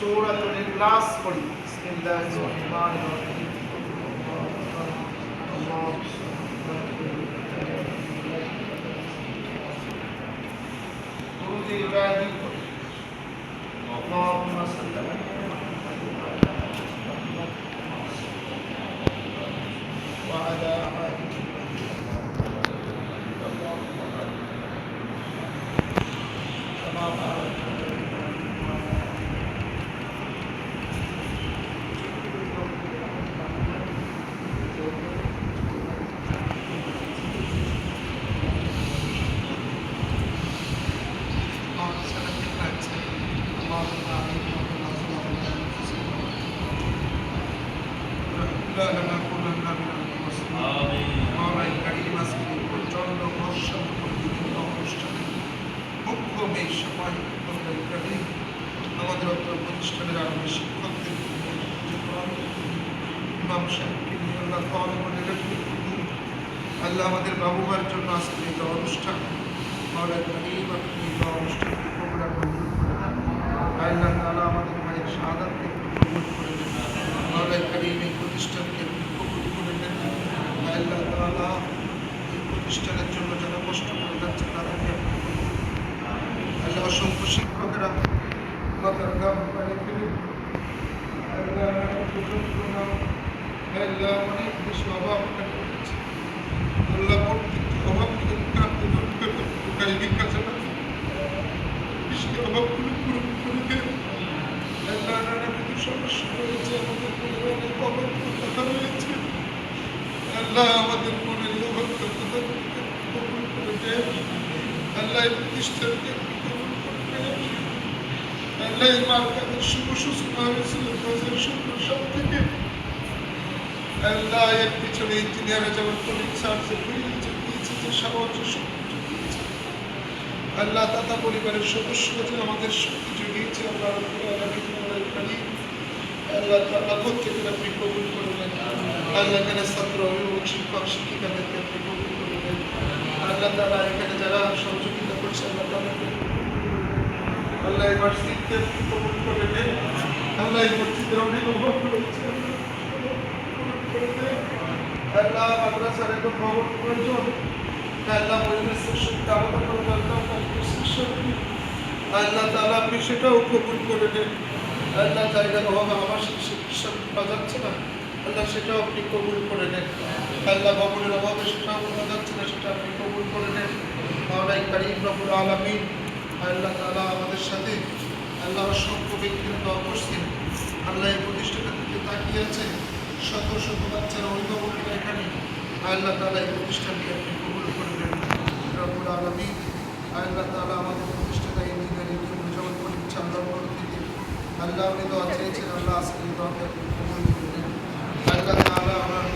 سورة الإخلاص قل بسم الله الرحمن الرحيم. قل عبادي اللهم صل على وعلى آله اللهم آمين لا لنكونن من المسلمين মহারাজ কারিম আজকে প্রচন্ড বর্ষণ করে বিভিন্ন অনুষ্ঠানে মুখ্য এই সময় মহারাজ কারিম আমাদের অত্র প্রতিষ্ঠানের আরো শিক্ষকদের ইমাম সাহেবকে নিয়ে আল্লাহ তাআলা মনে রাখুন আল্লাহ আমাদের বাবুমার জন্য আজকে এই যে অনুষ্ঠান মহারাজ কারিম আপনি এই যে অনুষ্ঠানকে আল্লাহ তাআলা আমাদের মায়ের শাহাদাতকে কবুল করে দেন মহারাজ কারিম এই প্রতিষ্ঠানকে কবুল করে দেন আল্লাহ তাআলা এই প্রতিষ্ঠানের জন্য যারা কষ্ট করে যাচ্ছে, তাদেরকে। আল্লাহ অসংখ্য শিক্ষকেরা মাথার গাম পানি ফেলে আল্লাহ অনেক বেশি অভাব আল্লাহ প্রত্যেকটি দেন আল্লাহ আমাদের মনে মনে শুভ সূচনা হয়েছিল ফজর শুক্র সব থেকে। আল্লাহ এর পিছনে ইঞ্জিনিয়ারে যেমন কলিং সার্জে যে সাহায্য শক্তি আল্লাহ দাদা পরিবারের সদস্য যে আমাদের শক্তি জুগিয়েছে আল্লাহ আল্লাহ আল্লাহ এখানে ছাত্র শিক্ষক আল্লাহ তাআলা এখানে যারা সহযোগিতা করছে, আল্লাহ আল্লাহ করে আল্লাহ অনেক আল্লাহ মাদ্রাসার একটা ভবন প্রয়োজন। আল্লাহ সঙ্গে আলাদা করে আল্লাহ পরিবেশের সঙ্গে আল্লাহ তাআলা আপনি সেটাও কবুল করে দেন আল্লাহ জায়গার অভাবে আবাসিক চিকিৎসা পাওয়া যাচ্ছে না। আল্লাহ সেটাও আপনি কবুল করে নেন। আল্লাহ ভবনের অভাবে সেটাও পাওয়া যাচ্ছে না, সেটা আপনি কবুল করে নেন। মাওলাই কারিম রবুল আলমিন আল্লাহ তাআলা আমাদের সাথে আল্লাহ অসংখ্য ব্যক্তির দোয়া করছেন। আল্লাহ এই প্রতিষ্ঠানের দিকে তাকিয়ে আছে শত শত বাচ্চারা অভিভাবকরা এখানে। আল্লাহ তাআলা এই প্রতিষ্ঠানকে আপনি কবুল আল্লাহ তাআলা আমাদের প্রতিষ্ঠানে ইঞ্জিনিয়ারিং জন্য যেমন পরীক্ষা আল্লাহ বড় থেকে আল্লাহ আপনি দোয়া চেয়েছেন আল্লাহ আজকে দোয়াকে আল্লাহ তাআলা আমার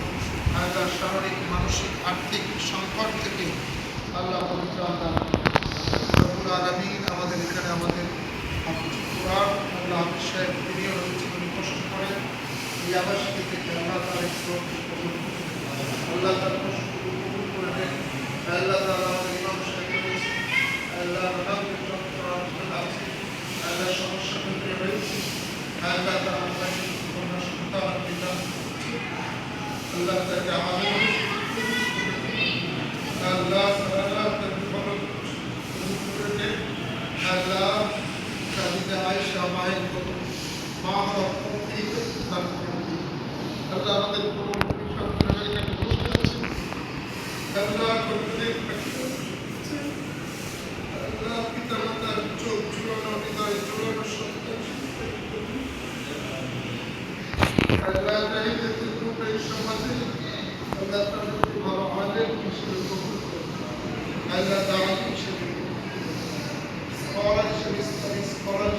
আল্লাহ শারীরিক মানসিক, আর্থিক সংকট থেকে আল্লাহ পবিত্র আল্লাহ আলমিন আমাদের এখানে আমাদের কোরআন, আল্লাহ সাহেব তিনিও রয়েছেন কষ্ট করেন এই আবাসিক থেকে আল্লাহ করুন। আল্লাহ তার কষ্টগুলো কবুল করে দেন আল্লাহ তাআলা আমাদের ইমাম সাহেব রয়েছে আল্লাহ নানাবিধ যন্ত্রণা আছে আল্লাহ সমস্যা থেকে রয়েছে আল্লাহ তাআলা আপনাকে কন্যা সন্তান পিতা তাকে আমাদের পিতা মাতার চোখ জুড়ানো হৃদয় জুড়ানো আল্লাহ তাদেরকে ভালো আলেম হিসেবে কবুল আল্লাহ দাওয়াত হিসেবে স্কলার হিসেবে স্কলার